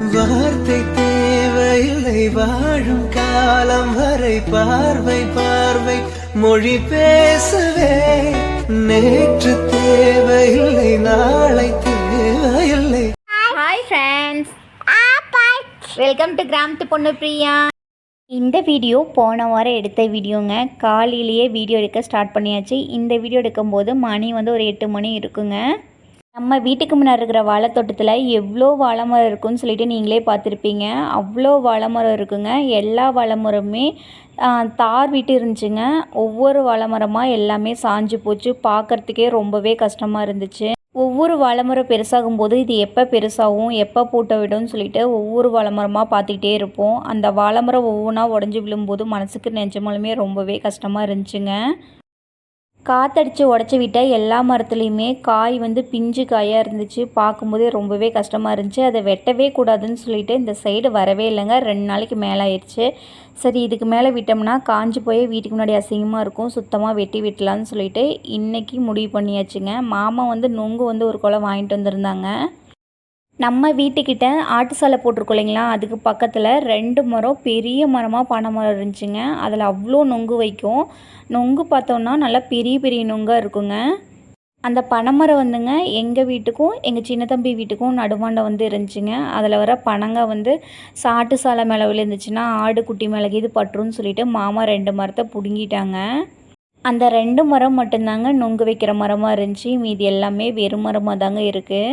வார்த்தை தேவையில்லை வாழும் காலம் வரை பார்வை பார்வை மொழி பேசவே நேற்று தேவையில்லை நாளை தேவையில்லை. ஹாய் ஃப்ரெண்ட்ஸ் வெல்கம் டு கிராமத்து பொண்ணு பிரியா இந்த வீடியோ போன வாரம் எடுத்த வீடியோங்க காலையிலேயே வீடியோ எடுக்க ஸ்டார்ட் பண்ணியாச்சு. இந்த வீடியோ எடுக்கும்போது மணி வந்து ஒரு எட்டு மணி இருக்குங்க. நம்ம வீட்டுக்கு முன்னாடி இருக்கிற வாழைத்தோட்டத்தில் எவ்வளோ வாழை மரம் இருக்குன்னு சொல்லிட்டு நீங்களே பார்த்துருப்பீங்க. அவ்வளோ வாழை மரம் இருக்குங்க. எல்லா வாழை மரமுமே தார் விட்டு இருந்துச்சுங்க. ஒவ்வொரு வாழை மரமாக எல்லாமே சாஞ்சு போச்சு. பார்க்கறதுக்கே ரொம்பவே கஷ்டமாக இருந்துச்சு. ஒவ்வொரு வாழை மரம் பெருசாகும் போது இது எப்போ பெருசாகும் எப்போ பூட்ட விடும்னு சொல்லிட்டு ஒவ்வொரு வாழை மரமாக பார்த்துக்கிட்டே இருப்போம். அந்த வாழை மரம் ஒவ்வொன்றா உடஞ்சி விழும்போது மனசுக்கு நிஜமாலுமே ரொம்பவே கஷ்டமாக இருந்துச்சுங்க. காத்தடிச்சு உடச்சி விட்ட எல்லா மரத்துலேயுமே காய் வந்து பிஞ்சு காயாக இருந்துச்சு. பார்க்கும்போதே ரொம்பவே கஷ்டமாக இருந்துச்சு. அதை வெட்டவே கூடாதுன்னு சொல்லிட்டு இந்த சைடு வரவே இல்லைங்க. ரெண்டு நாளைக்கு மேலே ஆயிடுச்சு. சரி இதுக்கு மேலே விட்டோம்னா காஞ்சி போய் வீட்டுக்கு முன்னாடி அசிங்கமாக இருக்கும். சுத்தமாக வெட்டி விட்டலான்னு சொல்லிட்டு இன்றைக்கி முடிவு பண்ணியாச்சுங்க. மாமா வந்து நொங்கு வந்து ஒரு குலை வாங்கிட்டு வந்திருந்தாங்க. நம்ம வீட்டுக்கிட்ட ஆட்டு சாலை போட்டிருக்கோம் இல்லைங்களா? அதுக்கு பக்கத்தில் ரெண்டு மரம் பெரிய மரமாக பனை மரம் இருந்துச்சுங்க. அதில் அவ்வளோ நொங்கு வைக்கும். நொங்கு பார்த்தோன்னா நல்லா பெரிய பெரிய நொங்காக இருக்குங்க. அந்த பனைமரம் வந்துங்க எங்கள் வீட்டுக்கும் எங்கள் சின்ன தம்பி வீட்டுக்கும் நடுவாண்ட வந்து இருந்துச்சுங்க. அதில் வர பனங்க வந்து சாட்டு சாலை மேலே விழுந்துச்சுன்னா ஆடு குட்டி மேலே இது பட்டுருன்னு சொல்லிட்டு மாமா ரெண்டு மரத்தை பிடுங்கிட்டாங்க. அந்த ரெண்டு மரம் மட்டும்தாங்க நொங்கு வைக்கிற மரமாக இருந்துச்சு. மீதி எல்லாமே வெறும் மரமாக தாங்க இருக்குது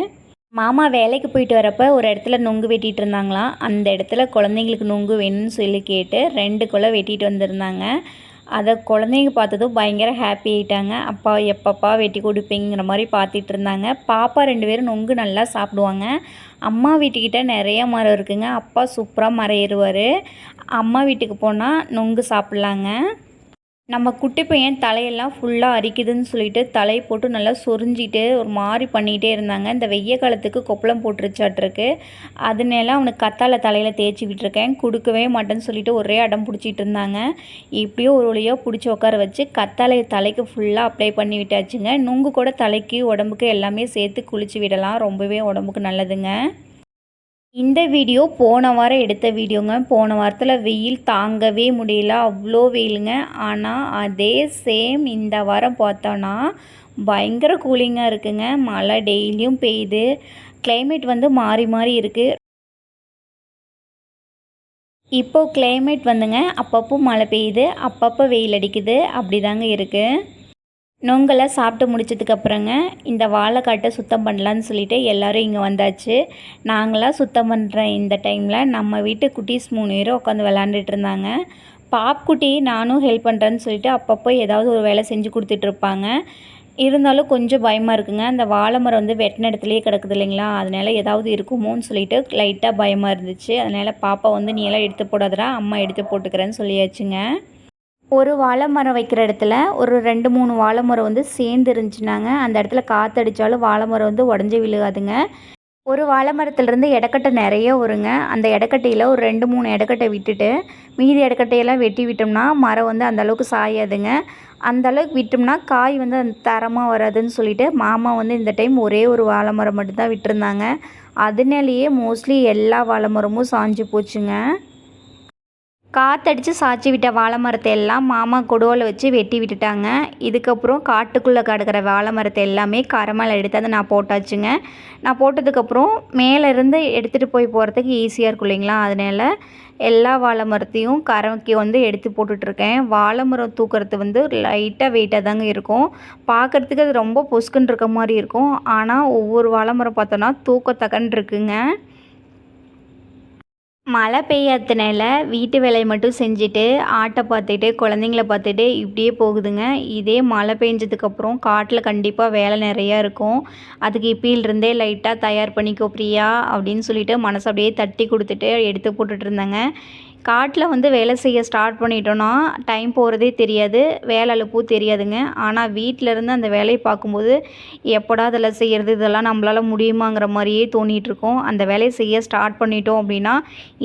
மாமா வேலைக்கு போயிட்டு வரப்ப ஒரு இடத்துல நொங்கு வெட்டிகிட்டு இருந்தாங்களாம் அந்த இடத்துல குழந்தைங்களுக்கு நொங்கு வேணும்னு சொல்லி கேட்டு ரெண்டு குலை வெட்டிட்டு வந்திருந்தாங்க. அதை குழந்தைங்க பார்த்ததும் பயங்கர ஹாப்பி ஆயிட்டாங்க. அப்பா எப்பப்பா வெட்டி கொடுப்பீங்கிற மாதிரி பார்த்துட்டு இருந்தாங்க. பாப்பா ரெண்டு பேரும் நொங்கு நல்லா சாப்பிடுவாங்க. அம்மா வீட்டுக்கிட்ட நிறைய மரம் இருக்குங்க. அப்பா சூப்பராக மரம் ஏறுவார். அம்மா வீட்டுக்கு போனால் நொங்கு சாப்பிட்லாங்க. நம்ம குட்டி பையன் தலையெல்லாம் ஃபுல்லாக அரிக்குதுன்னு சொல்லிட்டு தலையை போட்டு நல்லா சொரிஞ்சிட்டு ஒரு மாதிரி பண்ணிகிட்டே இருந்தாங்க. இந்த வெய்ய காலத்துக்கு கொப்பளம் போட்டுருச்சாட்ருக்கு அதனால அவனுக்கு கத்தால தலையில் தேய்ச்சி விட்டுருக்கேன். கொடுக்கவே மாட்டேன்னு சொல்லிட்டு ஒரே அடம் பிடிச்சிட்டு இருந்தாங்க. இப்படியோ ஒரு வழியாக பிடிச்சி உட்கார வச்சு கத்தாழை தலைக்கு ஃபுல்லாக அப்ளை பண்ணி விட்டாச்சுங்க. நுங்கு கூட தலைக்கு உடம்புக்கு எல்லாமே சேர்த்து குளிச்சு விடலாம். ரொம்பவே உடம்புக்கு நல்லதுங்க. இந்த வீடியோ போன வாரம் எடுத்த வீடியோங்க. போன வாரத்தில் வெயில் தாங்கவே முடியல. அவ்வளோ வெயிலுங்க. ஆனால் அதே சேம் இந்த வாரம் பார்த்தோன்னா பயங்கர கூலிங்காக இருக்குங்க. மழை டெய்லியும் பெய்யுது. கிளைமேட் வந்து மாறி மாறி இருக்குது இப்போது கிளைமேட் வந்துங்க. அப்பப்போ மழை பெய்யுது. அப்பப்போ வெயில் அடிக்குது. அப்படி தாங்க இருக்குது நொங்கெல்லாம் சாப்பிட்டு முடிச்சதுக்கப்புறங்க இந்த வாழைக்காட்டை சுத்தம் பண்ணலான்னு சொல்லிட்டு எல்லாரும் இங்கே வந்தாச்சு. நாங்களாம் சுத்தம் பண்ணுற இந்த டைமில் நம்ம வீட்டு குட்டீஸ் மூணு பேரும் உட்காந்து விளாண்டுட்டு இருந்தாங்க. பாப்குட்டி நானும் ஹெல்ப் பண்ணுறேன்னு சொல்லிட்டு அப்பப்போ ஏதாவது ஒரு வேலை செஞ்சு கொடுத்துட்ருப்பாங்க இருந்தாலும் கொஞ்சம் பயமாக இருக்குங்க. அந்த வாழை மரம் வந்து வெட்டின இடத்துலையே கிடக்குது இல்லைங்களா? அதனால ஏதாவது இருக்குமோன்னு சொல்லிட்டு லைட்டாக பயமாக இருந்துச்சு. அதனால் பாப்பா வந்து நீ எல்லாம் எடுத்து போடாதடா அம்மா எடுத்து போட்டுக்கிறேன்னு சொல்லியாச்சுங்க. ஒரு வாழை மரம் வைக்கிற இடத்துல ஒரு ரெண்டு மூணு வாழை மரம் வந்து சேர்ந்து இருந்துச்சுனாங்க அந்த இடத்துல காற்றடிச்சாலும் வாழை மரம் வந்து உடஞ்சி விழுகாதுங்க. ஒரு வாழை மரத்துலேருந்து இடக்கட்டை நிறைய வருங்க. அந்த இடக்கட்டையில் ஒரு ரெண்டு மூணு இடக்கட்டை விட்டுட்டு மீதி இடக்கட்டையெல்லாம் வெட்டி விட்டோம்னா மரம் வந்து அந்த அளவுக்கு சாயாதுங்க. அந்த அளவுக்கு விட்டோம்னா காய் வந்து அந்த தரமாக வராதுன்னு சொல்லிட்டு மாமா வந்து இந்த டைம் ஒரே ஒரு வாழை மரம் மட்டும்தான் விட்டுருந்தாங்க. அதனாலேயே மோஸ்ட்லி எல்லா வாழை மரமும் சாஞ்சு போச்சுங்க. காற்றடிச்சு சாய்ச்சி விட்ட வாழை மரத்தை எல்லாம் மாமா கொடுவோல வச்சு வெட்டி விட்டுட்டாங்க. இதுக்கப்புறம் காட்டுக்குள்ளே கிடக்கிற வாழை மரத்தை எல்லாமே கரை மேலே எடுத்து அதை நான் போட்டாச்சுங்க. நான் போட்டதுக்கப்புறம் மேலேருந்து எடுத்துகிட்டு போய் போகிறதுக்கு ஈஸியாக இருக்கும் இல்லைங்களா? அதனால எல்லா வாழை மரத்தையும் கரைக்கு வந்து எடுத்து போட்டுட்ருக்கேன். வாழை மரம் தூக்குறது வந்து லைட்டாக வெயிட்டாக தாங்க இருக்கும். பார்க்குறதுக்கு அது ரொம்ப பொசுக்குன்னு இருக்க மாதிரி இருக்கும். ஆனால் ஒவ்வொரு வாழை மரம் பார்த்தோன்னா தூக்கத்தக்கன்னு இருக்குங்க. மழை பெய்யாதனால வீட்டு வேலையை மட்டும் செஞ்சுட்டு ஆட்டை பார்த்துட்டு குழந்தைங்கள பார்த்துட்டு இப்படியே போகுதுங்க. இதே மழை பெஞ்சதுக்கப்புறம் காட்டில் கண்டிப்பாக வேலை நிறையா இருக்கும். அதுக்கு இப்பயிலிருந்தே லைட்டாக தயார் பண்ணிக்கோ பிரியா அப்படின்னு சொல்லிட்டு மனசு அப்படியே தட்டி கொடுத்துட்டு எடுத்து போட்டுட்ருந்தேங்க காட்டில் வந்து வேலை செய்ய ஸ்டார்ட் பண்ணிட்டோன்னா டைம் போகிறதே தெரியாது வேலை அலுப்பு தெரியாதுங்க. ஆனால் வீட்டில் இருந்து அந்த வேலையை பார்க்கும்போது எப்படா இதெல்லாம் செய்கிறது இதெல்லாம் நம்மளால் முடியுமாங்கிற மாதிரியே தோணிகிட்ருக்கோம் அந்த வேலையை செய்ய ஸ்டார்ட் பண்ணிட்டோம் அப்படின்னா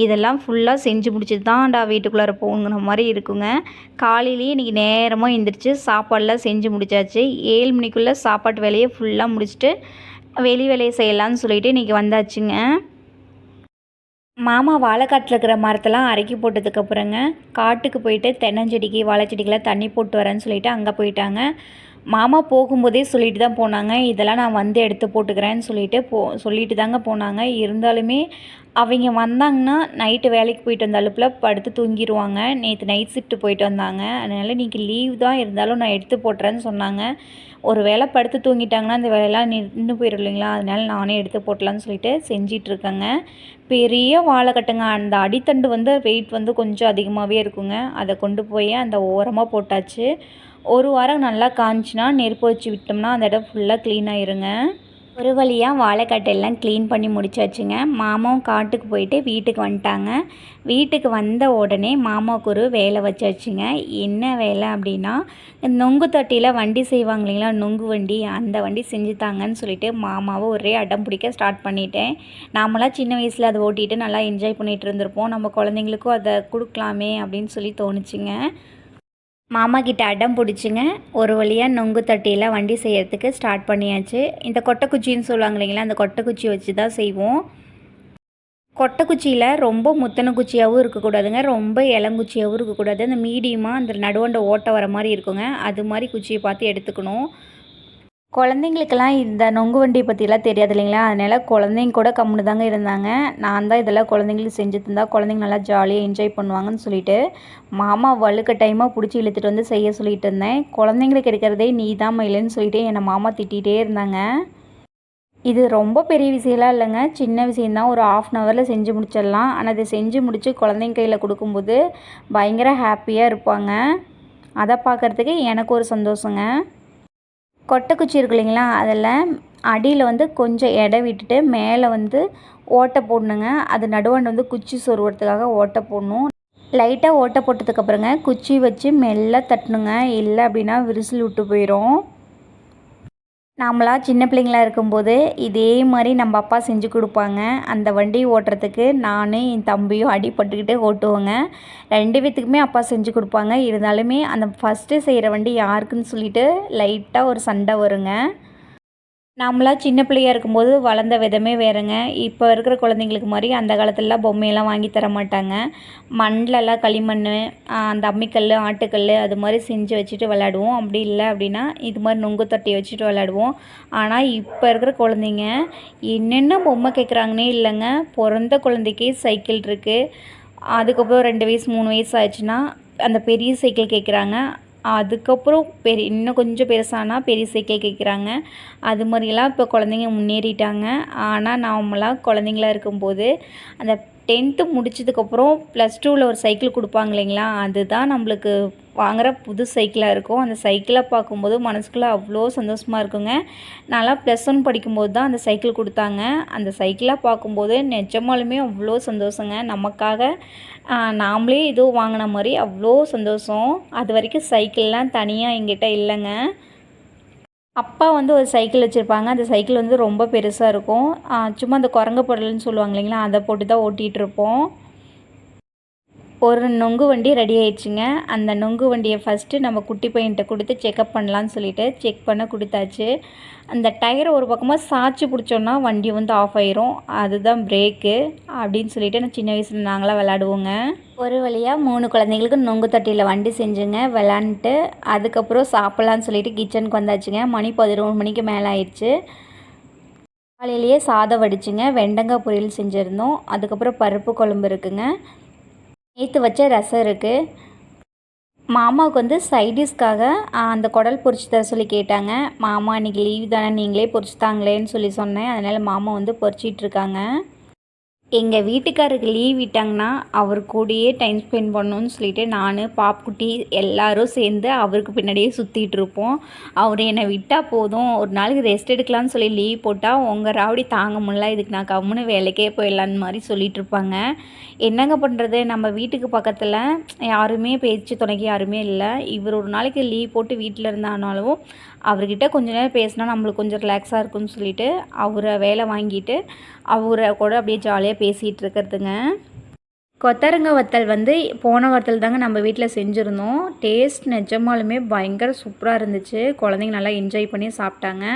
இதெல்லாம் ஃபுல்லாக செஞ்சு முடிச்சுட்டு தான்டா வீட்டுக்குள்ளார போகணுங்கிற மாதிரி இருக்குங்க. காலையிலேயே இன்றைக்கி நேரமாக எழுந்திரிச்சு சாப்பாடெலாம் செஞ்சு முடிச்சாச்சு. ஏழு மணிக்குள்ளே சாப்பாட்டு வேலையை ஃபுல்லாக முடிச்சுட்டு வெளி வேலையை செய்யலான்னு சொல்லிட்டு இன்றைக்கி வந்தாச்சுங்க. மாமா வாழைக்காட்டில் இருக்கிற மரத்தெல்லாம் அரைக்கி போட்டதுக்கப்புறங்க காட்டுக்கு போயிட்டு தென்னஞ்செடிக்கு வாழைச்செடிக்கெல்லாம் தண்ணி போட்டு வரேன்னு சொல்லிட்டு அங்கே போயிட்டாங்க. மாமா போகும்போதே சொல்லிட்டு தான் போனாங்க. இதெல்லாம் நான் வந்து எடுத்து போட்டுக்கிறேன்னு சொல்லிட்டு போ சொல்லிட்டு தாங்க போனாங்க. இருந்தாலுமே அவங்க வந்தாங்கன்னா நைட்டு வேலைக்கு போயிட்டு வந்த அலுப்பில் படுத்து தூங்கிடுவாங்க நேற்று நைட் ஷிஃப்ட் போயிட்டு வந்தாங்க. அதனால் இன்றைக்கி லீவ் தான் இருந்தாலும் நான் எடுத்து போட்டுறேன்னு சொன்னாங்க. ஒரு வேளை படுத்து தூங்கிட்டாங்கன்னா அந்த வேலையெல்லாம் நின்று போயிடும் இல்லைங்களா? அதனால நானே எடுத்து போட்டலான்னு சொல்லிட்டு செஞ்சிட்ருக்கேங்க பெரிய வாழைக்கட்டுங்க அந்த அடித்தண்டு வந்து வெயிட் வந்து கொஞ்சம் அதிகமாகவே இருக்குங்க. அதை கொண்டு போய் அந்த ஓரமாக போட்டாச்சு. ஒரு வாரம் நல்லா காஞ்சினா நெருப்பு வச்சு விட்டோம்னா அந்த இடம் ஃபுல்லாக க்ளீன் ஆயிருங்க. ஒரு வழியாக வாழைக்கட்டெல்லாம் க்ளீன் பண்ணி முடிச்சாச்சுங்க. மாமாவும் காட்டுக்கு போயிட்டு வீட்டுக்கு வந்துட்டாங்க. வீட்டுக்கு வந்த உடனே மாமாவுக்கு ஒரு வேலை வச்சாச்சுங்க. என்ன வேலை அப்படின்னா நொங்கு தொட்டியில் வண்டி செய்வாங்க இல்லைங்களா நொங்கு வண்டி அந்த வண்டி செஞ்சுத்தாங்கன்னு சொல்லிட்டு மாமாவை ஒரே அடம் பிடிக்க ஸ்டார்ட் பண்ணிட்டேன். நாமளாம் சின்ன வயசில் அதை ஓட்டிகிட்டு நல்லா என்ஜாய் பண்ணிகிட்டு இருந்திருப்போம். நம்ம குழந்தைங்களுக்கும் அதை கொடுக்கலாமே அப்படின்னு சொல்லி தோணுச்சுங்க. மாமா கிட்ட அடம் பிடிச்சிங்க. ஒரு வழியாக நொங்கு தட்டியில் வண்டி செய்கிறதுக்கு ஸ்டார்ட் பண்ணியாச்சு. இந்த கொட்டைக்குச்சின்னு சொல்லுவாங்க இல்லைங்களா அந்த கொட்டைக்குச்சி வச்சு தான் செய்வோம். கொட்டைக்குச்சியில் ரொம்ப முத்தன குச்சியாகவும் இருக்கக்கூடாதுங்க. ரொம்ப இளங்குச்சியாகவும் இருக்கக்கூடாது. அந்த மீடியமாக அந்த நடுவண்ட ஓட்டை வர மாதிரி இருக்குங்க. அது மாதிரி குச்சியை பார்த்து எடுத்துக்கணும். குழந்தைங்களுக்கெல்லாம் இந்த நொங்கு வண்டி பற்றிலாம் தெரியாது இல்லைங்களா? அதனால் குழந்தைங்க கூட கம்முன்னு தாங்க இருந்தாங்க. நான் தான் இதெல்லாம் குழந்தைங்களுக்கு செஞ்சு தந்தா குழந்தைங்க நல்லா ஜாலியாக என்ஜாய் பண்ணுவாங்கன்னு சொல்லிட்டு மாமா வழுக்க டைமாக பிடிச்சி இழுத்துட்டு வந்து செய்ய சொல்லிட்டு இருந்தேன். குழந்தைங்களுக்கு இருக்கிறதே நீ தான் மயிலுன்னு சொல்லிட்டு என்னை மாமா திட்டிகிட்டே இருந்தாங்க. இது ரொம்ப பெரிய விஷயம்லாம் இல்லைங்க. சின்ன விஷயந்தான் ஒரு ஆஃப் அன் ஹவரில் செஞ்சு முடிச்சிடலாம். ஆனால் அதை செஞ்சு முடித்து குழந்தைங்க கையில் கொடுக்கும்போது பயங்கர ஹாப்பியாக இருப்பாங்க. அதை பார்க்குறதுக்கு எனக்கு ஒரு சந்தோஷங்க. கொட்டைக்குச்சி இருக்கு இல்லைங்களா அதில் அடியில் வந்து கொஞ்சம் எடை விட்டுட்டு மேலே வந்து ஓட்டை போடணுங்க. அது நடுவாண்டு வந்து குச்சி சொருவுறதுக்காக ஓட்டை போடணும். லைட்டாக ஓட்டை போட்டதுக்கப்புறங்க குச்சி வச்சு மெல்ல தட்டணுங்க. இல்லை அப்படின்னா விரிசல் விட்டு போயிடும் நாமளாக சின்ன பிள்ளைங்களா இருக்கும்போது இதே மாதிரி நம்ம அப்பா செஞ்சு கொடுப்பாங்க. அந்த வண்டி ஓட்டுறதுக்கு நான் என் தம்பியும் அடிபட்டுக்கிட்டே ஓட்டுவோங்க. ரெண்டு பேத்துக்குமே அப்பா செஞ்சு கொடுப்பாங்க. இருந்தாலுமே அந்த ஃபஸ்ட்டு செய்கிற வண்டி யாருக்குன்னு சொல்லிட்டு லைட்டாக ஒரு சண்டை வருங்க. நாமளாம் சின்ன பிள்ளையா இருக்கும்போது வளர்ந்த விதமே வேறுங்க. இப்போ இருக்கிற குழந்தைங்களுக்கு மாதிரி அந்த காலத்துலலாம் பொம்மையெல்லாம் வாங்கி தர மாட்டாங்க. மண்ணிலலாம் களிமண் அந்த அம்மிக்கல் ஆட்டுக்கல் அது மாதிரி செஞ்சு வச்சுட்டு விளாடுவோம். அப்படி இல்லை அப்படின்னா இது மாதிரி நுங்கு தொட்டி வச்சுட்டு விளாடுவோம். ஆனால் இப்போ இருக்கிற குழந்தைங்க என்னென்ன பொம்மை கேட்குறாங்கன்னே இல்லைங்க. பிறந்த குழந்தைக்கே சைக்கிள் இருக்குது அதுக்கப்புறம் ரெண்டு வயசு மூணு வயசு ஆச்சுன்னா அந்த பெரிய சைக்கிள் கேட்குறாங்க. அதுக்கப்புறம் பெரிய இன்னும் கொஞ்சம் பெருசானா பெரிய சைக்கிள் கேட்குறாங்க அது மாதிரிலாம் இப்போ குழந்தைங்க முன்னேறிட்டாங்க. ஆனால் நாமெல்லாம் குழந்தைங்களா இருக்கும்போது அந்த டென்த்து முடிச்சதுக்கப்புறம் ப்ளஸ் டூவில் ஒரு சைக்கிள் கொடுப்பாங்க இல்லைங்களா? அதுதான் நம்மளுக்கு வாங்குகிற புது சைக்கிளாக இருக்கும். அந்த சைக்கிளை பார்க்கும்போது மனசுக்குள்ளே அவ்வளோ சந்தோஷமாக இருக்குங்க. நான்லாம் ப்ளஸ் ஒன் படிக்கும்போது தான் அந்த சைக்கிள் கொடுத்தாங்க. அந்த சைக்கிளாக பார்க்கும்போது நிஜமாலுமே அவ்வளோ சந்தோஷங்க. நமக்காக நாமளே ஏதோ வாங்கின மாதிரி அவ்வளோ சந்தோஷம். அது வரைக்கும் சைக்கிள்லாம் தனியாக எங்கிட்ட இல்லைங்க. அப்பா வந்து ஒரு சைக்கிள் வச்சுருப்பாங்க. அந்த சைக்கிள் வந்து ரொம்ப பெருசாக இருக்கும். சும்மா அந்த குரங்கு பொருள்னு சொல்லுவாங்க இல்லைங்களா? அதை போட்டு தான் ஓட்டிகிட்ருப்போம் ஒரு நொங்கு வண்டி ரெடி ஆயிடுச்சுங்க. அந்த நொங்கு வண்டியை ஃபஸ்ட்டு நம்ம குட்டி பையன்கிட்ட கொடுத்து செக்கப் பண்ணலான்னு சொல்லிட்டு செக் பண்ண கொடுத்தாச்சு. அந்த டயரை ஒரு பக்கமாக சாய்ச்சி பிடிச்சோன்னா வண்டி வந்து ஆஃப் ஆயிரும். அதுதான் பிரேக்கு அப்படின்னு சொல்லிட்டு நான் சின்ன வயசில் நாங்களாம் விளாடுவோங்க ஒரு வழியாக மூணு குழந்தைங்களுக்கு நொங்கு தட்டியில் வண்டி செஞ்சுங்க விளாண்டுட்டு அதுக்கப்புறம் சாப்பிட்லான்னு சொல்லிட்டு கிச்சனுக்கு வந்தாச்சுங்க. மணி பதினொன்று மணிக்கு மேலே ஆயிடுச்சு. காலையிலேயே சாதம் வடிச்சுங்க வெண்டங்காய் பொரியல் செஞ்சுருந்தோம். அதுக்கப்புறம் பருப்பு குழம்பு இருக்குங்க. நேற்று வச்ச ரசம் இருக்குது மாமாவுக்கு வந்து சைடிஷ்காக அந்த குடல் பொறிச்சு தர சொல்லி கேட்டாங்க. மாமா இன்றைக்கி லீவ் தானே நீங்களே பொரிச்சு தாங்களேன்னு சொல்லி சொன்னேன். அதனால் மாமா வந்து பொறிச்சிட்ருக்காங்க எங்கள் வீட்டுக்காருக்கு லீவ் விட்டாங்கன்னா அவர் கூடயே டைம் ஸ்பெண்ட் பண்ணணும்னு சொல்லிட்டு நான் பாப்புக்குட்டி எல்லாரும் சேர்ந்து அவருக்கு பின்னாடியே சுற்றிட்டு இருப்போம். அவர் என்னை விட்டால் போதும். ஒரு நாளைக்கு ரெஸ்ட் எடுக்கலாம்னு சொல்லி லீவ் போட்டால் உங்கள் ராவடி தாங்க முடியல. இதுக்கு நான் கம்முன்னு வேலைக்கே போயிடலான்னு மாதிரி சொல்லிட்டு இருப்பாங்க. என்னங்க பண்ணுறது நம்ம வீட்டுக்கு பக்கத்தில் யாருமே பேச்சு துணைக்கு யாருமே இல்லை. இவர் ஒரு நாளைக்கு லீவ் போட்டு வீட்டில் இருந்தானாலும் அவர்கிட்ட கொஞ்ச நேரம் பேசினா நம்மளுக்கு கொஞ்சம் ரிலாக்ஸாக இருக்கும்னு சொல்லிட்டு அவரை வேலை வாங்கிட்டு அவரை கூட அப்படியே ஜாலியாக பேசிகிட்டு இருக்கிறதுங்க. கொத்தரங்க வத்தல் வந்து போன வாரத்தில் தாங்க நம்ம வீட்டில் செஞ்சுருந்தோம். டேஸ்ட் நிஜமாலுமே பயங்கர சூப்பராக இருந்துச்சு. குழந்தைங்க நல்லா என்ஜாய் பண்ணி சாப்பிட்டாங்க.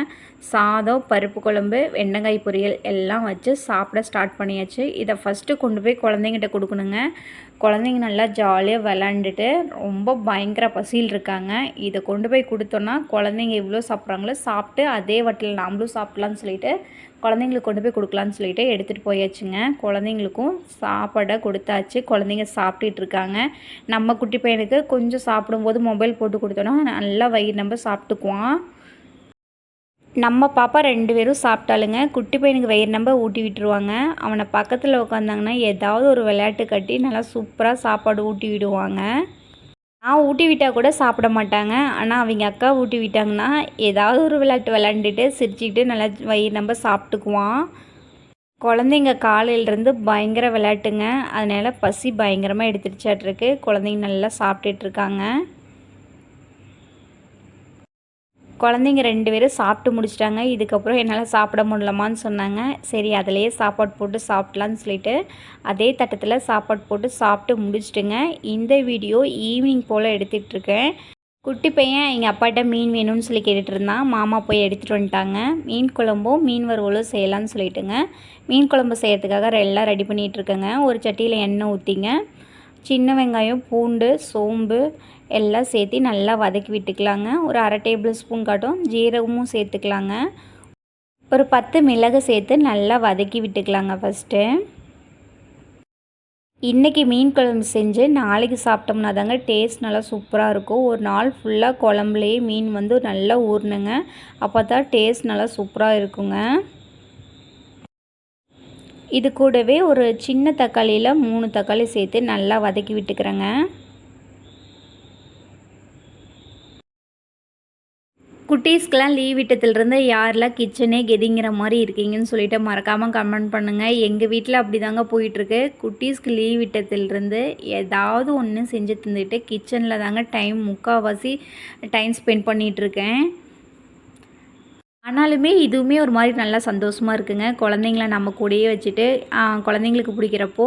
சாதம் பருப்பு குழம்பு வெண்டங்காய் பொரியல் எல்லாம் வச்சு சாப்பிட ஸ்டார்ட் பண்ணியாச்சு. இதை ஃபஸ்ட்டு கொண்டு போய் குழந்தைங்கிட்ட கொடுக்கணுங்க. குழந்தைங்க நல்லா ஜாலியாக விளாண்டுட்டு ரொம்ப பயங்கர பசியில் இருக்காங்க. இதை கொண்டு போய் கொடுத்தோன்னா குழந்தைங்க எவ்வளோ சாப்பிட்றாங்களோ சாப்பிட்டு அதே வட்டில் நாமளும் சாப்பிட்லான்னு சொல்லிட்டு குழந்தைங்களுக்கு கொண்டு போய் கொடுக்கலான்னு சொல்லிட்டு எடுத்துகிட்டு போயாச்சுங்க. குழந்தைங்களுக்கும் சாப்பாடை கொடுத்தாச்சு. குழந்தைங்க சாப்பிட்டுட்டு இருக்காங்க. நம்ம குட்டி பையனுக்கு கொஞ்சம் சாப்பிடும்போது மொபைல் போட்டு கொடுத்தோன்னா நல்லா வயிறு நம்ம சாப்பிட்டுக்குவான். நம்ம பாப்பா ரெண்டு பேரும் சாப்பிட்டாலுங்க குட்டி பையனுக்கு வயிறு நம்ப ஊட்டி விட்டுருவாங்க. அவனை பக்கத்தில் உட்காந்தாங்கன்னா ஏதாவது ஒரு விளையாட்டு கட்டி நல்லா சூப்பராக சாப்பாடு ஊட்டி விடுவாங்க. நான் ஊட்டி விட்டால் கூட சாப்பிட மாட்டாங்க. ஆனால் அவங்க அக்கா ஊட்டி விட்டாங்கன்னா ஏதாவது ஒரு விளையாட்டு விளையாண்டுட்டு சிரிச்சுக்கிட்டு நல்லா வயிறு நம்ப சாப்பிட்டுக்குவான். குழந்தைங்க காலையிலேருந்து பயங்கர விளையாட்டுங்க. அதனால் பசி பயங்கரமாக எடுத்துருச்சாட்ருக்கு குழந்தைங்க நல்லா சாப்பிட்டுட்ருக்காங்க குழந்தைங்க ரெண்டு பேரும் சாப்பிட்டு முடிச்சிட்டாங்க. இதுக்கப்புறம் என்னால் சாப்பிட முடியலமான்னு சொன்னாங்க. சரி அதிலேயே சாப்பாடு போட்டு சாப்பிட்லான்னு சொல்லிட்டு அதே தட்டத்தில் சாப்பாடு போட்டு சாப்பிட்டு முடிச்சிட்டுங்க. இந்த வீடியோ ஈவினிங் போல் எடுத்துகிட்ருக்கேன் குட்டி பையன் எங்கள் அப்பாட்ட மீன் வேணும்னு சொல்லி கேட்டுட்டு இருந்தான் மாமா போய் எடுத்துகிட்டு வந்துட்டாங்க. மீன் குழம்பும் மீன் வறுவலும் செய்யலான்னு சொல்லிட்டுங்க. மீன் குழம்பு செய்யறதுக்காக எல்லாம் ரெடி பண்ணிகிட்ருக்கேங்க ஒரு சட்டியில் எண்ணெய் ஊற்றிங்க சின்ன வெங்காயம் பூண்டு சோம்பு எல்லாம் சேர்த்து நல்லா வதக்கி விட்டுக்கலாங்க. ஒரு அரை டேபிள் ஸ்பூன் காட்டும் ஜீரகமும் சேர்த்துக்கலாங்க. ஒரு பத்து மிளகு சேர்த்து நல்லா வதக்கி விட்டுக்கலாங்க ஃபஸ்ட்டு இன்றைக்கி மீன் குழம்பு செஞ்சு நாளைக்கு சாப்பிட்டோம்னா தாங்க டேஸ்ட் நல்லா சூப்பராக இருக்கும். ஒரு நாள் ஃபுல்லாக குழம்புலேயே மீன் வந்து நல்லா ஊறணுங்க. அப்போ தான் டேஸ்ட் நல்லா சூப்பராக இருக்குங்க. இது கூடவே ஒரு சின்ன தக்காளியில் மூணு தக்காளி சேர்த்து நல்லா வதக்கி விட்டுக்கிறேங்க. குட்டீஸ்க்கெலாம் லீவ் விட்டத்துலேருந்து யாரெல்லாம் கிச்சனே கெதிங்கிற மாதிரி இருக்கீங்கன்னு சொல்லிட்டு மறக்காமல் கமெண்ட் பண்ணுங்கள் எங்கள் வீட்டில் அப்படி தாங்க போயிட்டுருக்கு. குட்டீஸ்க்கு லீவ் விட்டத்துலேருந்து ஏதாவது ஒன்று செஞ்சு தந்துட்டு கிச்சனில் தாங்க டைம் முக்கால்வாசி டைம் ஸ்பெண்ட் பண்ணிகிட்ருக்கேன் ஆனாலுமே இதுவுமே ஒரு மாதிரி நல்லா சந்தோஷமாக இருக்குங்க. குழந்தைங்கள நம்ம கூடயே வச்சுட்டு குழந்தைங்களுக்கு பிடிக்கிறப்போ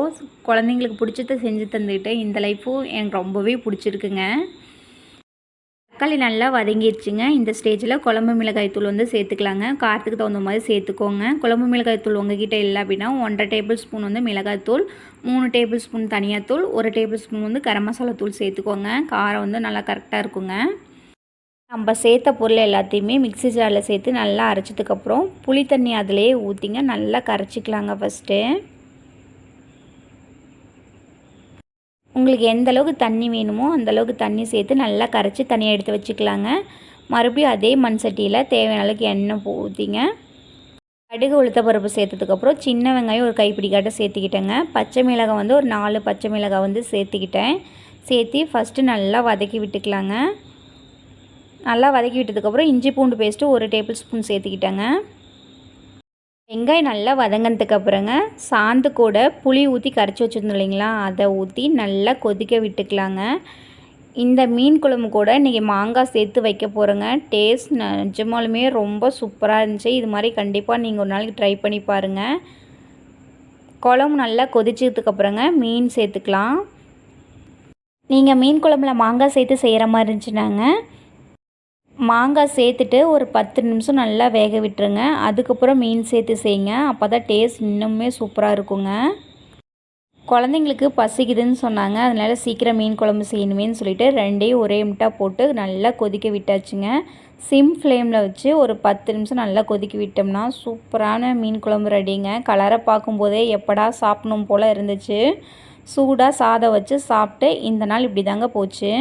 குழந்தைங்களுக்கு பிடிச்சத செஞ்சு தந்துக்கிட்டு இந்த லைஃப்பும் எனக்கு ரொம்பவே பிடிச்சிருக்குங்க. தக்காளி நல்லா வதங்கிடுச்சுங்க இந்த ஸ்டேஜில் குழம்பு மிளகாய் தூள் வந்து சேர்த்துக்கலாங்க. காரத்துக்கு தகுந்த மாதிரி சேர்த்துக்கோங்க. குழம்பு மிளகாய் தூள் உங்ககிட்ட இல்லை அப்படின்னா ஒன்றரை டேபிள் ஸ்பூன் வந்து மிளகாய் தூள் மூணு டேபிள் ஸ்பூன் தனியாத்தூள் ஒரு டேபிள் ஸ்பூன் வந்து கரம் மசாலா தூள் சேர்த்துக்கோங்க. காரம் வந்து நல்லா கரெக்டாக இருக்குங்க. நம்ம சேர்த்த பொருள் எல்லாத்தையுமே மிக்சி ஜாரில் சேர்த்து நல்லா அரைச்சதுக்கப்புறம் புளி தண்ணி அதிலே ஊற்றிங்க நல்லா கரைச்சிக்கலாங்க ஃபஸ்ட்டு உங்களுக்கு எந்த அளவுக்கு தண்ணி வேணுமோ அந்தளவுக்கு தண்ணி சேர்த்து நல்லா கரைச்சி தனியாக எடுத்து வச்சுக்கலாங்க. மறுபடியும் அதே மண் சட்டியில் தேவையான அளவுக்கு எண்ணெய் ஊற்றிங்க கடுகு உளுத்த பருப்பு சேர்த்ததுக்கப்புறம் சின்ன வெங்காயம் ஒரு கைப்பிடி காட்ட சேர்த்துக்கிட்டேங்க. பச்சை மிளகாய் வந்து ஒரு நாலு பச்சை மிளகாய் வந்து சேர்த்துக்கிட்டேன். சேர்த்து ஃபஸ்ட்டு நல்லா வதக்கி விட்டுக்கலாங்க. நல்லா வதக்கி விட்டதுக்கப்புறம் இஞ்சி பூண்டு பேஸ்ட்டு ஒரு டேபிள் ஸ்பூன் சேர்த்துக்கிட்டேங்க. வெங்காயம் நல்லா வதங்கினதுக்கு அப்புறங்க சாந்து கூட புளி ஊற்றி கரைச்சி வச்சுருந்தோம் இல்லைங்களா? அதை ஊற்றி நல்லா கொதிக்க விட்டுக்கலாங்க. இந்த மீன் குழம்பு கூட இன்றைக்கி மாங்காய் சேர்த்து வைக்க போகிறேங்க டேஸ்ட் நிஜமாலுமே ரொம்ப சூப்பராக இருந்துச்சு. இது மாதிரி கண்டிப்பாக நீங்கள் ஒரு நாளைக்கு ட்ரை பண்ணி பாருங்கள் குழம்பு நல்லா கொதிச்சதுக்கப்புறங்க மீன் சேர்த்துக்கலாம். நீங்கள் மீன் குழம்புல மாங்காய் சேர்த்து செய்கிற மாதிரி இருந்துச்சுனாங்க. மாங்காய் சேர்த்துட்டு ஒரு பத்து நிமிஷம் நல்லா வேக விட்டுருங்க. அதுக்கப்புறம் மீன் சேர்த்து செய்யுங்க. அப்போ தான் டேஸ்ட் இன்னுமே சூப்பராக இருக்குங்க. குழந்தைங்களுக்கு பசிக்குதுன்னு சொன்னாங்க. அதனால் சீக்கிரம் மீன் குழம்பு செய்யணுமேனு சொல்லிவிட்டு ரெண்டையும் ஒரே முட்டாக போட்டு நல்லா கொதிக்க விட்டாச்சுங்க. சிம் ஃப்ளேமில் வச்சு ஒரு பத்து நிமிஷம் நல்லா கொதிக்க விட்டோம்னா சூப்பரான மீன் குழம்பு ரெடிங்க கலரை பார்க்கும்போதே எப்படா சாப்பிடணும் போல் இருந்துச்சு. சூடாக சாதம் வச்சு சாப்பிட்டு இந்த நாள் இப்படி தாங்க போச்சு.